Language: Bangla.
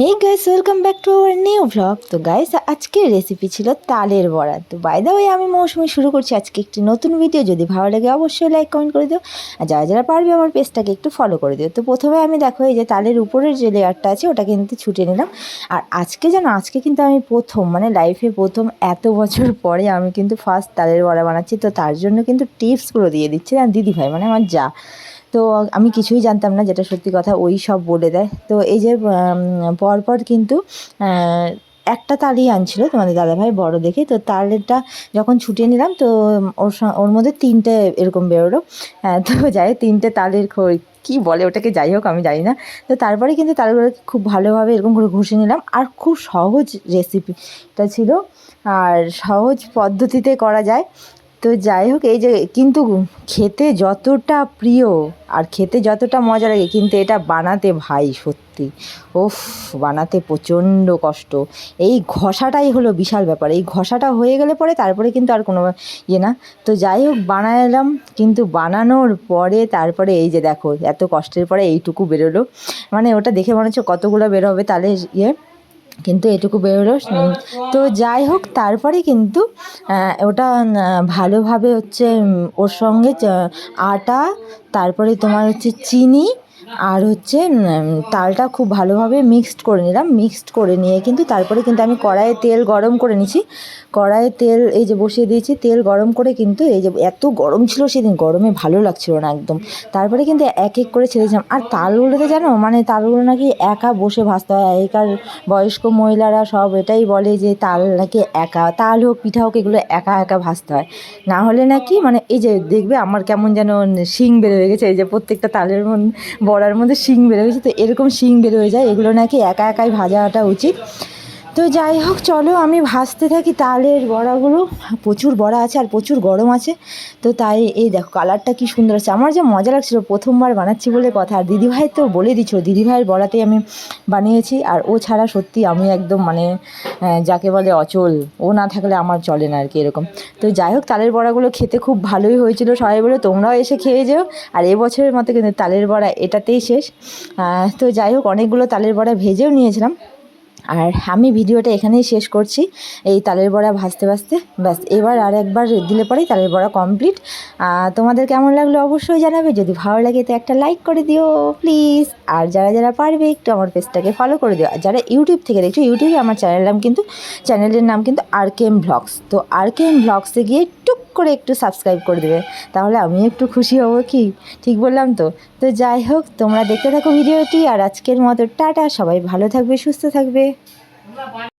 Hey guys welcome back to our new blog তো গাইস আজকের রেসিপি ছিল তালের বড়া। তো বাই দা ওয়ে আমি মৌসুমি শুরু করছি আজকে একটি নতুন ভিডিও যদি ভালো লাগে, অবশ্যই লাইক কমেন্ট করে দিও। আর যারা যারা পারবে আমার পেজটাকে একটু ফলো করে দিও। তো প্রথমে আমি দেখো, এই যে তালের উপরের যে লেয়ারটা আছে, ওটা কিন্তু ছুটে নিলাম। আর আজকে যেন আজকে কিন্তু আমি প্রথম মানে লাইফে প্রথম এত বছর পরে আমি কিন্তু ফার্স্ট তালের বড়া বানাচ্ছি। তো তার জন্য কিন্তু টিপসগুলো দিয়ে দিচ্ছে। না দিদি ভাই মানে আমার যা। তো আমি কিছুই জানতাম না যেটা সত্যি কথা ওই সব বলে দেয়। তো এই যে পরপর কিন্তু একটা তালই আনছিল তোমাদের দাদাভাই বড় দেখে। তো তালেরটা যখন ছুটিয়ে নিলাম তো ওর ওর মধ্যে তিনটে এরকম বেরোলো। হ্যাঁ, তো যাই তিনটে তালের কী বলে ওটাকে যাই হোক আমি জানি না। তো তারপরে কিন্তু তালগুলোকে খুব ভালোভাবে এরকম করে ঘষে নিলাম। আর খুব সহজ রেসিপিটা ছিল। আর সহজ পদ্ধতিতে করা যায়। তো যাই হোক, এই যে কিন্তু খেতে যতটা প্রিয় আর খেতে যতটা মজা লাগে, কিন্তু এটা বানাতে ভাই, সত্যি। ওফ বানাতে প্রচণ্ড কষ্ট। এই ঘষাটাই হলো বিশাল ব্যাপার। এই ঘষাটা হয়ে গেলে পরে তারপরে কিন্তু আর কোনো ইয়ে না। তো যাই হোক, বানালাম, কিন্তু বানানোর পরে তারপরে এই যে দেখো, এত কষ্টের পরে এইটুকু বেরোলো। মানে ওটা দেখে মনে হচ্ছে কতগুলো বেরোবে তাহলে ইয়ে কিন্তু এটুকু বেরোলো তো যাই হোক, তারপরে কিন্তু ওটা ভালোভাবে হচ্ছে ওর সঙ্গে, আটা, তারপরে তোমার হচ্ছে চিনি আর হচ্ছে তালটা খুব ভালোভাবে মিক্সড করে নিলাম। মিক্সড করে নিয়ে কিন্তু তারপরে কিন্তু আমি কড়াইয়ে তেল গরম করে নিছি। কড়াইয়ে তেল এই যে বসিয়ে দিয়েছি, তেল গরম করে কিন্তু এই যে এত গরম ছিল সেদিন, গরমে ভালো লাগছিল না একদম। তারপরে কিন্তু এক এক করে ছেড়েছিলাম আর তালগুলোতে জানো মানে তালগুলো নাকি একা বসে ভাজতে হয়। আগেকার বয়স্ক মহিলারা সব এটাই বলে যে তাল নাকি একা, তাল হোক, পিঠা হোক, এগুলো একা একা ভাজতে হয়। না হলে নাকি মানে এই যে দেখবে আমার কেমন যেন শিং হয়ে গেছে, এই যে প্রত্যেকটা তালের মধ্যে বড়ার মধ্যে শিং বের হয়েছে তো? এরকম শিং বের হয়ে যায়। এগুলো নাকি একা একাই ভাজাটা উচিত। তো যাই হোক, চলো, আমি ভাজতে থাকি। তালের বড়াগুলো, প্রচুর বড়া আছে আর প্রচুর গরম আছে। তো তাই এই দেখো, কালারটা কি সুন্দর আছে আমার যে মজা লাগছিল, প্রথমবার বানাচ্ছি বলে কথা। আর দিদিভাই তো বলে দিচ্ছ দিদিভাইয়ের বড়াতেই আমি বানিয়েছি। আর ও ছাড়া সত্যি আমি একদম মানে যাকে বলে অচল। ও না থাকলে আমার চলে না আর কি, এরকম। তো যাই হোক, তালের বড়াগুলো খেতে খুব ভালোই হয়েছিল। সবাই বলে তোমরাও এসে খেয়ে যেও। আর এবছরের মতো কিন্তু তালের বড়া এটাতেই শেষ। তো যাই হোক, অনেকগুলো তালের বড়া ভেজেও নিয়েছিলাম। আর আমি ভিডিওটা এখানেই শেষ করছি। এই তালের বড়া ভাজতে ভাজতে, ব্যাস। এবার আর একবার দিলে পরেই তালের বড়া কমপ্লিট তোমাদের কেমন লাগল অবশ্যই জানাবে। যদি ভালো লাগে তো একটা লাইক করে দিও প্লিজ আর যারা যারা পারবে একটু আমার পেজটাকে ফলো করে দিও। আর যারা ইউটিউব থেকে দেখছ ইউটিউবে আমার চ্যানেল নাম কিন্তু চ্যানেলের নাম কিন্তু আরকেএম ব্লগস তো আর কে এম ব্লগসে গিয়ে টুক করে একটু সাবস্ক্রাইব করে দেবে। তাহলে আমি একটু খুশি হব কি? ঠিক বললাম তো? তো যাই হোক, তোমরা দেখতে থাকো ভিডিওটি, আর আজকের মতো টাটা। সবাই ভালো থাকবে, সুস্থ থাকবে।